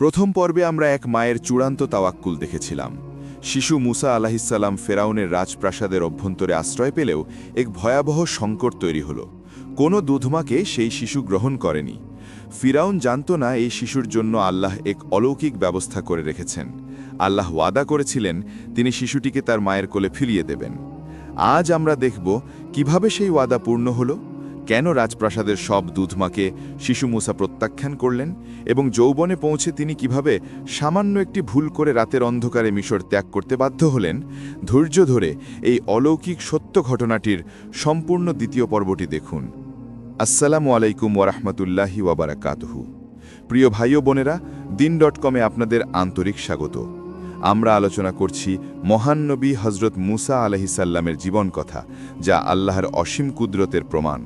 প্রথম পর্বে আমরা এক মায়ের চূড়ান্ত তাওয়াক্কুল দেখেছিলাম। শিশু মুসা আলাহিসাল্লাম ফেরাউনের রাজপ্রাসাদের অভ্যন্তরে আশ্রয় পেলেও এক ভয়াবহ সংকট তৈরি হল। কোনো দুধমাকে সেই শিশু গ্রহণ করেনি। ফিরাউন জানত না এই শিশুর জন্য আল্লাহ এক অলৌকিক ব্যবস্থা করে রেখেছেন। আল্লাহ ওয়াদা করেছিলেন, তিনি শিশুটিকে তার মায়ের কোলে ফিরিয়ে দেবেন। আজ আমরা দেখব কীভাবে সেই ওয়াদা পূর্ণ হলো। কেন রাজপ্রাসাদের সব দুধমাকে শিশু মুসা প্রত্যাখ্যান করলেন এবং যৌবনে পৌঁছে তিনি কীভাবে সামান্য একটি ভুল করে রাতের অন্ধকারে মিশর ত্যাগ করতে বাধ্য হলেন, ধৈর্য ধরে এই অলৌকিক সত্য ঘটনাটির সম্পূর্ণ দ্বিতীয় পর্বটি দেখুন। আসসালামু আলাইকুম ওরহমতুল্লাহি ওয়াবারাকাতহু। প্রিয় ভাই ও বোনেরা, দিন ডট কমে আপনাদের আন্তরিক স্বাগত। আমরা আলোচনা করছি মহান নবী হজরত মুসা আলহিসাল্লামের জীবন কথা, যা আল্লাহর অসীম কুদরতের প্রমাণ।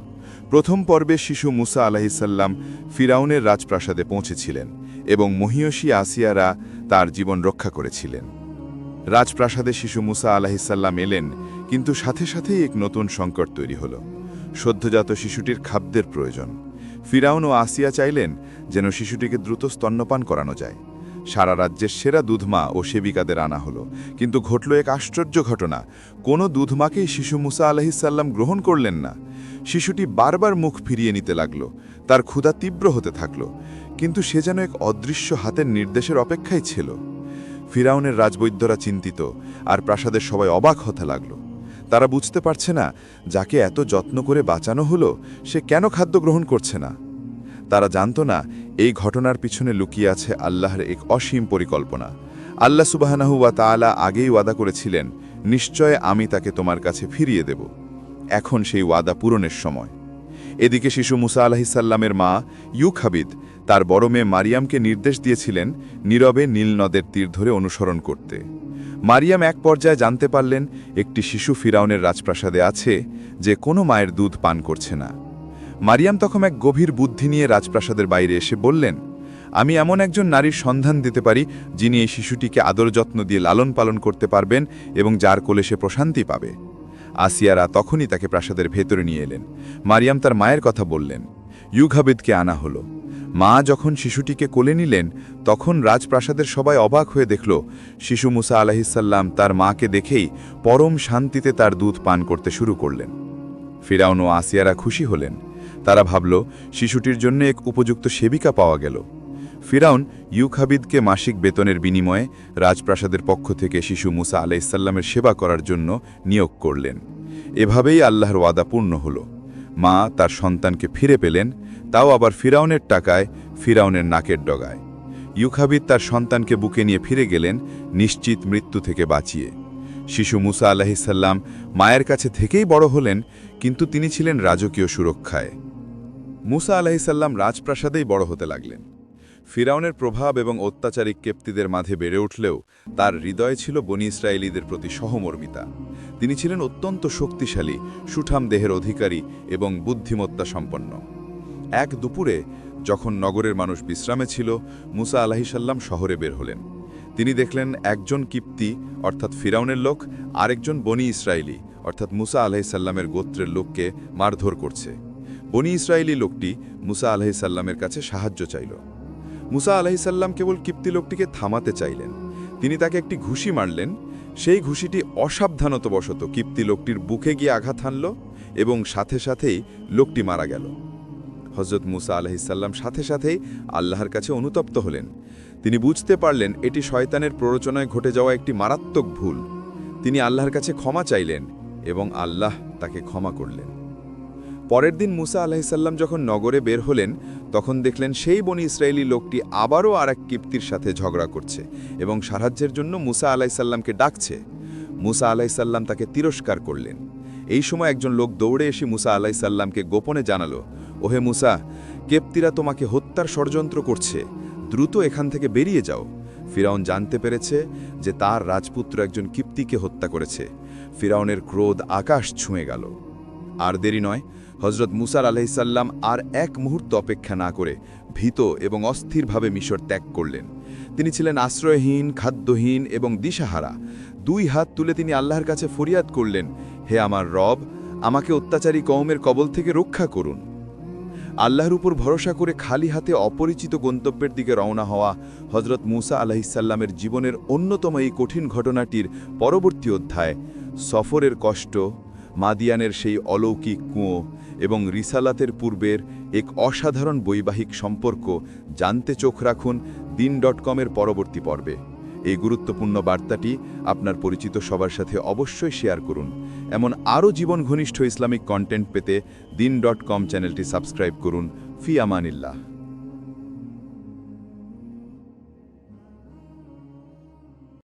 প্রথম পর্বে শিশু মুসা আলাহিসাল্লাম ফিরাউনের রাজপ্রাসাদে পৌঁছেছিলেন এবং মহিয়সী আসিয়ারা তার জীবন রক্ষা করেছিলেন। রাজপ্রাসাদে শিশু মুসা আলাহিসাল্লাম এলেন, কিন্তু সাথে সাথেই এক নতুন সংকট তৈরি হল। সদ্যজাত শিশুটির খাদ্যের প্রয়োজন। ফিরাউন ও আসিয়া চাইলেন যেন শিশুটিকে দ্রুত স্তন্যপান করানো যায়। সারা রাজ্যের সেরা দুধমা ও সেবিকাদের আনা হলো, কিন্তু ঘটল এক আশ্চর্য ঘটনা। কোনো দুধমাকেই শিশু মুসা আলহিসাল্লাম গ্রহণ করলেন না। শিশুটি বারবার মুখ ফিরিয়ে নিতে লাগল। তার ক্ষুধা তীব্র হতে থাকল, কিন্তু সে যেন এক অদৃশ্য হাতের নির্দেশের অপেক্ষায় ছিল। ফিরাউনের রাজবৈদ্যরা চিন্তিত আর প্রাসাদের সবাই অবাক হতে লাগল। তারা বুঝতে পারছে না, যাকে এত যত্ন করে বাঁচানো হলো, সে কেন খাদ্য গ্রহণ করছে না। তারা জানত না, এই ঘটনার পিছনে লুকিয়ে আছে আল্লাহর এক অসীম পরিকল্পনা। আল্লাহ সুবাহানাহুয়া তাআলা আগেই ওয়াদা করেছিলেন, নিশ্চয় আমি তাকে তোমার কাছে ফিরিয়ে দেব। এখন সেই ওয়াদা পূরণের সময়। এদিকে শিশু মুসা আলাহিসাল্লামের মা ইউখাবিদ তার বড় মেয়ে মারিয়ামকে নির্দেশ দিয়েছিলেন নীরবে নীল নদের তীর ধরে অনুসরণ করতে। মারিয়াম এক পর্যায়ে জানতে পারলেন একটি শিশু ফিরাউনের রাজপ্রাসাদে আছে যে কোনো মায়ের দুধ পান করছে না। মারিয়াম তখন এক গভীর বুদ্ধি নিয়ে রাজপ্রাসাদের বাইরে এসে বললেন, আমি এমন একজন নারীর সন্ধান দিতে পারি যিনি এই শিশুটিকে আদর যত্ন দিয়ে লালন পালন করতে পারবেন এবং যার কোলে সে প্রশান্তি পাবে। আসিয়ারা তখনই তাকে প্রাসাদের ভেতরে নিয়ে এলেন। মারিয়াম তার মায়ের কথা বললেন। ইউঘাবেদকে আনা হলো। মা যখন শিশুটিকে কোলে নিলেন, তখন রাজপ্রাসাদের সবাই অবাক হয়ে দেখল, শিশু মুসা আলাহিসাল্লাম তার মাকে দেখেই পরম শান্তিতে তার দুধ পান করতে শুরু করলেন। ফিরাউন ও আসিয়ারা খুশি হলেন। তারা ভাবল, শিশুটির জন্য এক উপযুক্ত সেবিকা পাওয়া গেল। ফিরাউন ইউখাবিদকে মাসিক বেতনের বিনিময়ে রাজপ্রাসাদের পক্ষ থেকে শিশু মুসা আলাইসাল্লামের সেবা করার জন্য নিয়োগ করলেন। এভাবেই আল্লাহর ওয়াদা পূর্ণ হল। মা তার সন্তানকে ফিরে পেলেন, তাও আবার ফিরাউনের টাকায়, ফিরাউনের নাকের ডগায়। ইউখাবিদ তার সন্তানকে বুকে নিয়ে ফিরে গেলেন, নিশ্চিত মৃত্যু থেকে বাঁচিয়ে। শিশু মুসা আলাহিসাল্লাম মায়ের কাছে থেকেই বড় হলেন, কিন্তু তিনি ছিলেন রাজকীয় সুরক্ষায়। মুসা আলাহিসাল্লাম রাজপ্রাসাদেই বড় হতে লাগলেন। ফিরাউনের প্রভাব এবং অত্যাচারী কেপ্তিদের মাঝে বেড়ে উঠলেও তার হৃদয় ছিল বনি ইসরায়েলিদের প্রতি সহমর্মিতা। তিনি ছিলেন অত্যন্ত শক্তিশালী, সুঠাম দেহের অধিকারী এবং বুদ্ধিমত্তা সম্পন্ন। এক দুপুরে, যখন নগরের মানুষ বিশ্রামে ছিল, মুসা আলাহিসাল্লাম শহরে বের হলেন। তিনি দেখলেন একজন কিপ্তি, অর্থাৎ ফিরাউনের লোক, আরেকজন বনি ইসরায়েলি, অর্থাৎ মুসা আলাহিসাল্লামের গোত্রের লোককে মারধর করছে। বনি ইসরায়েলি লোকটি মুসা আলাহিসাল্লামের কাছে সাহায্য চাইল। মুসা আলাহিসাল্লাম কেবল কিপ্তি লোকটিকে থামাতে চাইলেন। তিনি তাকে একটি ঘুষি মারলেন। সেই ঘুষিটি অসাবধানতবশত কিপ্তি লোকটির বুকে গিয়ে আঘাত হানল এবং সাথে সাথেই লোকটি মারা গেল। হজরত মুসা আলহিসাল্লাম সাথে সাথেই আল্লাহর কাছে অনুতপ্ত হলেন। তিনি বুঝতে পারলেন এটি শয়তানের প্ররোচনায় ঘটে যাওয়া একটি মারাত্মক ভুল। তিনি আল্লাহর কাছে ক্ষমা চাইলেন এবং আল্লাহ তাকে ক্ষমা করলেন। পরের দিন মুসা আলাহিসাল্লাম যখন নগরে বের হলেন, তখন দেখলেন সেই বনি ইসরায়েলি লোকটি আবারও আর এক কিপ্তির সাথে ঝগড়া করছে এবং সাহায্যের জন্য মুসা আলাইসাল্লামকে ডাকছে। মুসা আলাইসাল্লাম তাকে তিরস্কার করলেন। এই সময় একজন লোক দৌড়ে এসে মুসা আলাইসাল্লামকে গোপনে জানালো, ওহে মুসা, কেপ্তিরা তোমাকে হত্যার ষড়যন্ত্র করছে। দ্রুত এখান থেকে বেরিয়ে যাও। ফিরাউন জানতে পেরেছে যে তার রাজপুত্র একজন কিপ্তিকে হত্যা করেছে। ফিরাউনের ক্রোধ আকাশ ছুঁয়ে গেল। আর দেরি নয় হজরত মুসার আলহিসাল্লাম আর এক মুহূর্ত অপেক্ষা না করে ভীত এবং অস্থিরভাবে মিশর ত্যাগ করলেন। তিনি ছিলেন আশ্রয়হীন, খাদ্যহীন এবং দিশাহারা। দুই হাত তুলে তিনি আল্লাহর কাছে ফরিয়াদ করলেন, হে আমার রব, আমাকে অত্যাচারী কওমের কবল থেকে রক্ষা করুন। আল্লাহর উপর ভরসা করে খালি হাতে অপরিচিত গন্তব্যের দিকে রওনা হওয়া হজরত মুসা আলাহিসাল্লামের জীবনের অন্যতম এই কঠিন ঘটনাটির পরবর্তী অধ্যায়, সফরের কষ্ট, মাদিয়ানের সেই অলৌকিক কুঁয়ো এবং রিসালাতের পূর্বের এক অসাধারণ বৈবাহিক সম্পর্ক জানতে চোখ রাখুন দিন ডট কমের পরবর্তী পর্বে। এই গুরুত্বপূর্ণ বার্তাটি আপনার পরিচিত সবার সাথে অবশ্যই শেয়ার করুন। এমন আরও জীবন ঘনিষ্ঠ ইসলামিক কন্টেন্ট পেতে দিন ডট কম চ্যানেলটি সাবস্ক্রাইব করুন। ফি আমানিল্লাহ।